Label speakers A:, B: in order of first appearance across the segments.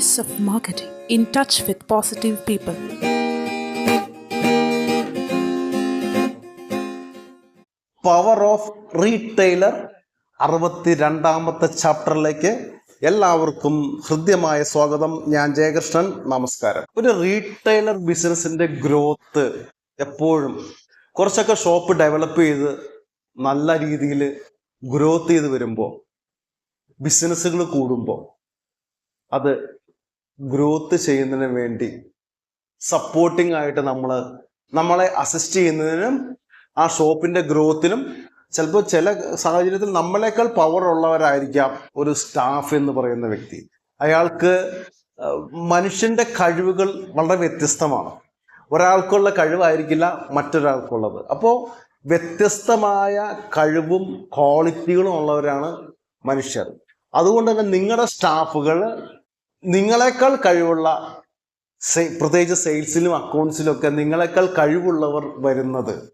A: Ace of Marketing in touch with positive people.
B: Power of retailer അറുപത്തിരണ്ടാമത്തെ ചാപ്റ്ററിലേക്ക് എല്ലാവർക്കും ഹൃദ്യമായ സ്വാഗതം ഞാൻ ജയകൃഷ്ണൻ നമസ്കാരം ഒരു റീറ്റെയിലർ ബിസിനസിന്റെ ഗ്രോത്ത് എപ്പോഴും കുറച്ചൊക്കെ ഷോപ്പ് ഡെവലപ്പ് ചെയ്ത് നല്ല രീതിയിൽ ഗ്രോത്ത് ചെയ്ത് വരുമ്പോൾ ബിസിനസ്സുകൾ കൂടുമ്പോൾ അത് ഗ്രോത്ത് ചെയ്യുന്നതിന് വേണ്ടി സപ്പോർട്ടിംഗ് ആയിട്ട് നമ്മൾ നമ്മളെ അസിസ്റ്റ് ചെയ്യുന്നതിനും ആ ഷോപ്പിന്റെ ഗ്രോത്തിനും ചിലപ്പോൾ ചില സാഹചര്യത്തിൽ നമ്മളെക്കാൾ പവർ ഉള്ളവരായിരിക്കാം ഒരു സ്റ്റാഫ് എന്ന് പറയുന്ന വ്യക്തി. അയാൾക്ക് മനുഷ്യന്റെ കഴിവുകൾ വളരെ വ്യത്യസ്തമാണ്. ഒരാൾക്കുള്ള കഴിവായിരിക്കില്ല മറ്റൊരാൾക്കുള്ളത്. അപ്പോൾ വ്യത്യസ്തമായ കഴിവും ക്വാളിറ്റികളും ഉള്ളവരാണ് മനുഷ്യർ. അതുകൊണ്ട് തന്നെ നിങ്ങളുടെ സ്റ്റാഫുകൾ നിങ്ങളെക്കാൾ കഴിവുള്ള പ്രത്യേകിച്ച് സെയിൽസിലും അക്കൗണ്ട്സിലും ഒക്കെ നിങ്ങളെക്കാൾ കഴിവുള്ളവർ വരുന്നത്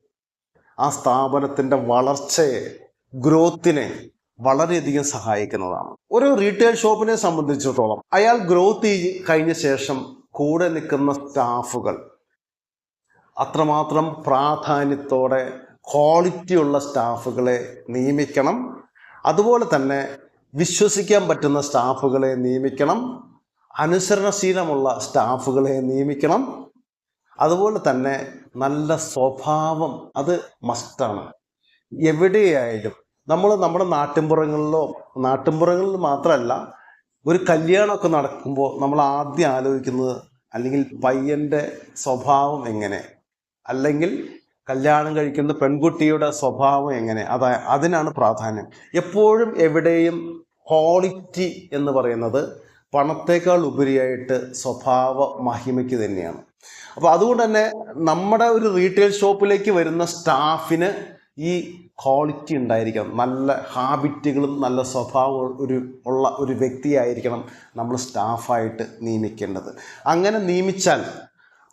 B: ആ സ്ഥാപനത്തിന്റെ വളർച്ചയെ ഗ്രോത്തിനെ വളരെയധികം സഹായിക്കുന്നതാണ്. ഒരു റീറ്റെയിൽ ഷോപ്പിനെ സംബന്ധിച്ചിടത്തോളം അയാൾ ഗ്രോത്ത് കഴിഞ്ഞ ശേഷം കൂടെ നിൽക്കുന്ന സ്റ്റാഫുകൾ അത്രമാത്രം പ്രാധാന്യത്തോടെ ക്വാളിറ്റിയുള്ള സ്റ്റാഫുകളെ നിയമിക്കണം. അതുപോലെ തന്നെ വിശ്വസിക്കാൻ പറ്റുന്ന സ്റ്റാഫുകളെ നിയമിക്കണം. അനുസരണശീലമുള്ള സ്റ്റാഫുകളെ നിയമിക്കണം. അതുപോലെ തന്നെ നല്ല സ്വഭാവം അത് മസ്റ്റാണ് എവിടെയായാലും നമ്മൾ നമ്മുടെ നാട്ടിൻപുറങ്ങളിലോ നാട്ടിൻപുറങ്ങളിൽ മാത്രമല്ല ഒരു കല്യാണമൊക്കെ നടക്കുമ്പോൾ നമ്മൾ ആദ്യം ആലോചിക്കുന്നത് അല്ലെങ്കിൽ പയ്യന്റെ സ്വഭാവം എങ്ങനെ? അല്ലെങ്കിൽ കല്യാണം കഴിക്കുന്ന പെൺകുട്ടിയുടെ സ്വഭാവം എങ്ങനെ? അതാ അതിനാണ് പ്രാധാന്യം. എപ്പോഴും എവിടെയും ക്വാളിറ്റി എന്ന് പറയുന്നത് പണത്തേക്കാൾ ഉപരിയായിട്ട് സ്വഭാവ മഹിമയ്ക്ക് തന്നെയാണ്. അപ്പോൾ അതുകൊണ്ട് തന്നെ നമ്മുടെ ഒരു റീറ്റെയിൽ ഷോപ്പിലേക്ക് വരുന്ന സ്റ്റാഫിന് ഈ ക്വാളിറ്റി ഉണ്ടായിരിക്കണം. നല്ല ഹാബിറ്റുകളും നല്ല സ്വഭാവവും ഒരു ഉള്ള ഒരു വ്യക്തിയായിരിക്കണം നമ്മൾ സ്റ്റാഫായിട്ട് നിയമിക്കേണ്ടത്. അങ്ങനെ നിയമിച്ചാൽ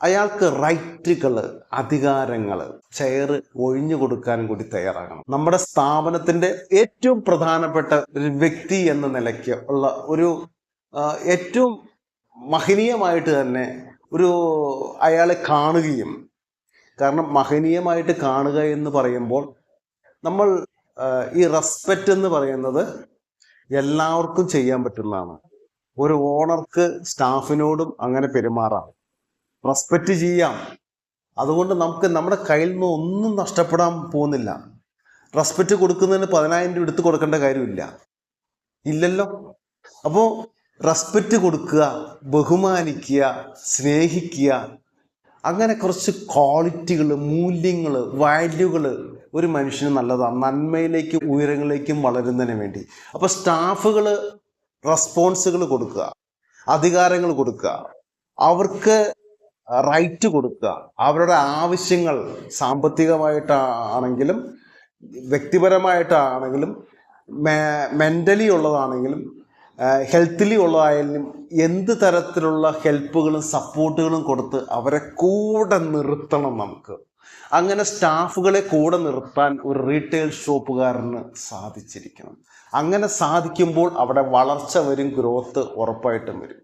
B: അയാൾക്ക് റൈറ്റുകൾ അധികാരങ്ങൾ ചെയർ ഒഴിഞ്ഞു കൊടുക്കാൻ കൂടി തയ്യാറാകണം. നമ്മുടെ സ്ഥാപനത്തിന്റെ ഏറ്റവും പ്രധാനപ്പെട്ട ഒരു വ്യക്തി എന്ന നിലയ്ക്ക് ഉള്ള ഒരു ഏറ്റവും മഹനീയമായിട്ട് തന്നെ ഒരു അയാളെ കാണുകയും കാരണം മഹനീയമായിട്ട് കാണുക എന്ന് പറയുമ്പോൾ നമ്മൾ ഈ റെസ്പെക്റ്റ് എന്ന് പറയുന്നത് എല്ലാവർക്കും ചെയ്യാൻ പറ്റുന്നതാണ്. ഒരു ഓണർക്ക് സ്റ്റാഫിനോടും അങ്ങനെ പെരുമാറാം. റെസ്പെക്റ്റ് ചെയ്യാം. അതുകൊണ്ട് നമുക്ക് നമ്മുടെ കയ്യിൽ നിന്ന് ഒന്നും നഷ്ടപ്പെടാൻ പോകുന്നില്ല. റെസ്പെക്റ്റ് കൊടുക്കുന്നതിന് പതിനായിരം രൂപ എടുത്ത് കൊടുക്കേണ്ട കാര്യമില്ല. ഇല്ലല്ലോ. അപ്പോൾ റെസ്പെക്റ്റ് കൊടുക്കുക ബഹുമാനിക്കുക സ്നേഹിക്കുക. അങ്ങനെ കുറച്ച് ക്വാളിറ്റികൾ മൂല്യങ്ങൾ വാല്യൂകൾ ഒരു മനുഷ്യന് നല്ലതാണ്. നന്മയിലേക്കും ഉയരങ്ങളിലേക്കും വളരുന്നതിന് വേണ്ടി. അപ്പോൾ സ്റ്റാഫുകൾ റെസ്പോൺസുകൾ കൊടുക്കുക അധികാരങ്ങൾ കൊടുക്കുക അവർക്ക് റൈറ്റ് കൊടുക്കുക അവരുടെ ആവശ്യങ്ങൾ സാമ്പത്തികമായിട്ടാണെങ്കിലും വ്യക്തിപരമായിട്ടാണെങ്കിലും മെന്റലി ഉള്ളതാണെങ്കിലും ഹെൽത്തിലി ഉള്ളതായാലും എന്ത് തരത്തിലുള്ള ഹെൽപ്പുകളും സപ്പോർട്ടുകളും കൊടുത്ത് അവരെ കൂടെ നിർത്തണം നമുക്ക്. അങ്ങനെ സ്റ്റാഫുകളെ കൂടെ നിർത്താൻ ഒരു റീറ്റെയിൽ ഷോപ്പുകാരന് സാധിച്ചിരിക്കണം. അങ്ങനെ സാധിക്കുമ്പോൾ അവിടെ വളർച്ച വരും ഗ്രോത്ത് ഉറപ്പായിട്ടും വരും.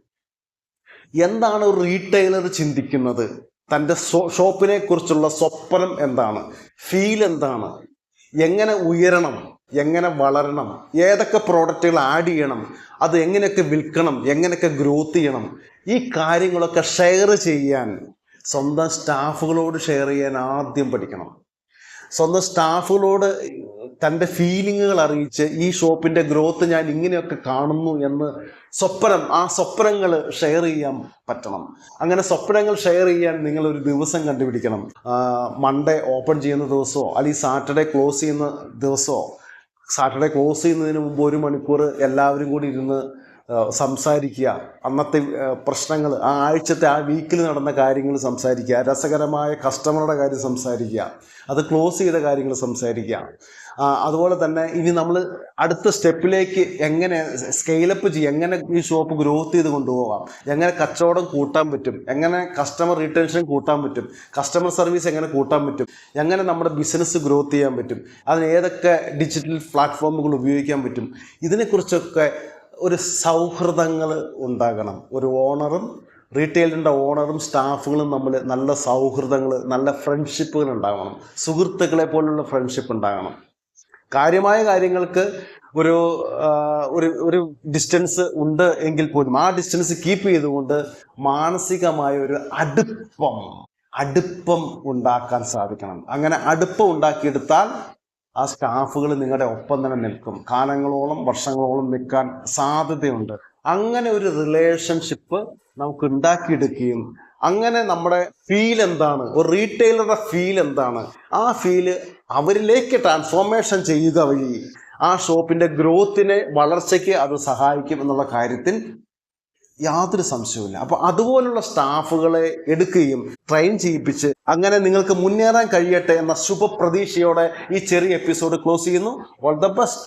B: എന്താണ് ഒരു റീറ്റെയിലർ ചിന്തിക്കുന്നത്? തന്റെ ഷോപ്പിനെ കുറിച്ചുള്ള സ്വപ്നം എന്താണ്? ഫീൽ എന്താണ്? എങ്ങനെ ഉയരണം? എങ്ങനെ വളരണം ഏതൊക്കെ പ്രോഡക്റ്റുകൾ ആഡ് ചെയ്യണം അത് എങ്ങനെയൊക്കെ വിൽക്കണം എങ്ങനെയൊക്കെ ഗ്രോത്ത് ചെയ്യണം ഈ കാര്യങ്ങളൊക്കെ ഷെയർ ചെയ്യാൻ സ്വന്തം സ്റ്റാഫുകളോട് ഷെയർ ചെയ്യാൻ ആദ്യം പഠിക്കണം. സ്വന്തം സ്റ്റാഫുകളോട് തന്റെ ഫീലിങ്ങുകൾ അറിയിച്ച് ഈ ഷോപ്പിന്റെ ഗ്രോത്ത് ഞാൻ ഇങ്ങനെയൊക്കെ കാണുന്നു എന്ന് സ്വപ്നം ആ സ്വപ്നങ്ങൾ ഷെയർ ചെയ്യാൻ പറ്റണം. അങ്ങനെ സ്വപ്നങ്ങൾ ഷെയർ ചെയ്യാൻ നിങ്ങൾ ഒരു ദിവസം കണ്ടുപിടിക്കണം. മൺഡേ ഓപ്പൺ ചെയ്യുന്ന ദിവസമോ അല്ലെങ്കിൽ സാറ്റർഡേ ക്ലോസ് ചെയ്യുന്ന ദിവസമോ സാറ്റർഡേ ക്ലോസ് ചെയ്യുന്നതിന് മുമ്പ് ഒരു മണിക്കൂർ എല്ലാവരും കൂടി ഇരുന്ന് സംസാരിക്കുക. അന്നത്തെ പ്രശ്നങ്ങൾ ആ ആഴ്ചത്തെ ആ വീക്കിൽ നടന്ന കാര്യങ്ങൾ സംസാരിക്കുക. രസകരമായ കസ്റ്റമറുടെ കാര്യം സംസാരിക്കുക. അത് ക്ലോസ് ചെയ്ത കാര്യങ്ങൾ സംസാരിക്കുക. അതുപോലെ തന്നെ ഇനി നമ്മൾ അടുത്ത സ്റ്റെപ്പിലേക്ക് എങ്ങനെ സ്കെയിലപ്പ് ചെയ്യാം എങ്ങനെ ഈ ഷോപ്പ് ഗ്രോത്ത് ചെയ്ത് കൊണ്ടുപോകാം എങ്ങനെ കച്ചവടം കൂട്ടാൻ പറ്റും എങ്ങനെ കസ്റ്റമർ റിട്ടൻഷൻ കൂട്ടാൻ പറ്റും കസ്റ്റമർ സർവീസ് എങ്ങനെ കൂട്ടാൻ പറ്റും എങ്ങനെ നമ്മുടെ ബിസിനസ് ഗ്രോത്ത് ചെയ്യാൻ പറ്റും അതിന് ഏതൊക്കെ ഡിജിറ്റൽ പ്ലാറ്റ്ഫോമുകൾ ഉപയോഗിക്കാൻ പറ്റും ഇതിനെക്കുറിച്ചൊക്കെ ഒരു സൗഹൃദങ്ങൾ ഉണ്ടാകണം. ഒരു ഓണറും റീറ്റെയിലിന്റെ ഓണറും സ്റ്റാഫുകളും നമ്മൾ നല്ല സൗഹൃദങ്ങൾ നല്ല ഫ്രണ്ട്ഷിപ്പുകൾ ഉണ്ടാകണം. സുഹൃത്തുക്കളെ പോലുള്ള ഫ്രണ്ട്ഷിപ്പ് ഉണ്ടാകണം. കാര്യമായ കാര്യങ്ങൾക്ക് ഒരു ഒരു ഒരു ഡിസ്റ്റൻസ് ഉണ്ട് എങ്കിൽ പോലും ആ ഡിസ്റ്റൻസ് കീപ്പ് ചെയ്തുകൊണ്ട് മാനസികമായ ഒരു അടുപ്പം അടുപ്പം ഉണ്ടാക്കാൻ സാധിക്കണം. അങ്ങനെ അടുപ്പം ഉണ്ടാക്കിയെടുത്താൽ ആ സ്റ്റാഫുകൾ നിങ്ങളുടെ ഒപ്പം തന്നെ നിൽക്കും. കാലങ്ങളോളം വർഷങ്ങളോളം നിൽക്കാൻ സാധ്യതയുണ്ട്. അങ്ങനെ ഒരു റിലേഷൻഷിപ്പ് നമുക്ക് ഉണ്ടാക്കിയെടുക്കുകയും അങ്ങനെ നമ്മുടെ ഫീൽ എന്താണ്? ഒരു റീറ്റെയിലറുടെ ഫീൽ എന്താണ്? ആ ഫീൽ അവരിലേക്ക് ട്രാൻസ്ഫോർമേഷൻ ചെയ്യുക വഴി ആ ഷോപ്പിന്റെ ഗ്രോത്തിനെ വളർച്ചയ്ക്ക് അത് സഹായിക്കും എന്നുള്ള കാര്യത്തിൽ യാതൊരു സംശയവുമില്ല. അപ്പൊ അതുപോലുള്ള സ്റ്റാഫുകളെ എടുക്കുകയും ട്രെയിൻ ചെയ്യിപ്പിച്ച് അങ്ങനെ നിങ്ങൾക്ക് മുന്നേറാൻ കഴിയട്ടെ എന്ന ശുഭപ്രതീക്ഷയോടെ ഈ ചെറിയ എപ്പിസോഡ് ക്ലോസ് ചെയ്യുന്നു. All the best